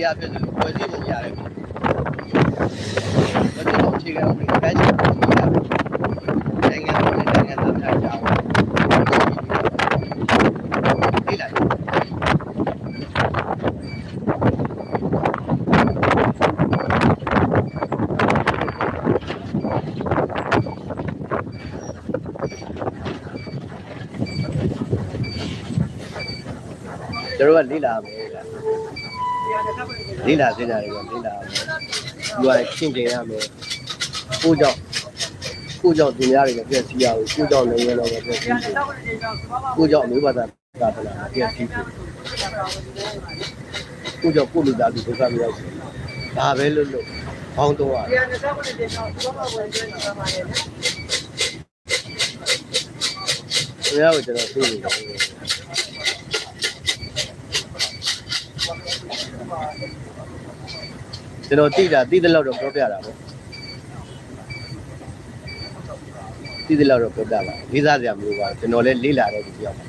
ကိုလူခေတ်ကိုဒီလိုတစ်ထည့်အဲ့ဒါကိုကျွန်တော်ကအသက်တွေဘာအသက်တွေဥပဒေရဥပဒေရဖြစ်လို့ဖွဲ့စည်းပုံရတယ်ဘာလို့အခြေခံဥပဒေပဲရှိတယ်နိုင်ငံတော်နဲ့နိုင်ငံသားများကြောင်းဒီလိုက်တို့ကလေးလာမယ်ဗျာ လေးလာစေကြတယ်ကလေးလာမယ်သူကချင်းချင်းရမယ်ကိုကြောင့်ကိုကြောင့်သူများတွေလည်းပြည့်စည်ရဘူးကိုကြောင့်လည်းရတော့ပြည့်စည်ဘူးကိုကြောင့်မျိုးဘာသာသာသနာပြည့်စည်ဘူးကိုကြောင့်ကိုလူသားလူဒုက္ခမရောက်ဘူးဒါပဲလို့လို့ဘောင်းတော့ရတယ်ဘုရားကိုကျွန်တော်သိနေတယ် ကျွန်တော်သိတာသိတဲ့လောက်တော့ပြောပြတာပေါ့သိတဲ့လောက်တော့ပြောပြပါလေးစားစရာမလိုပါဘူးကျွန်တော်လည်းလေးလာတဲ့ဒီတယောက်ပါ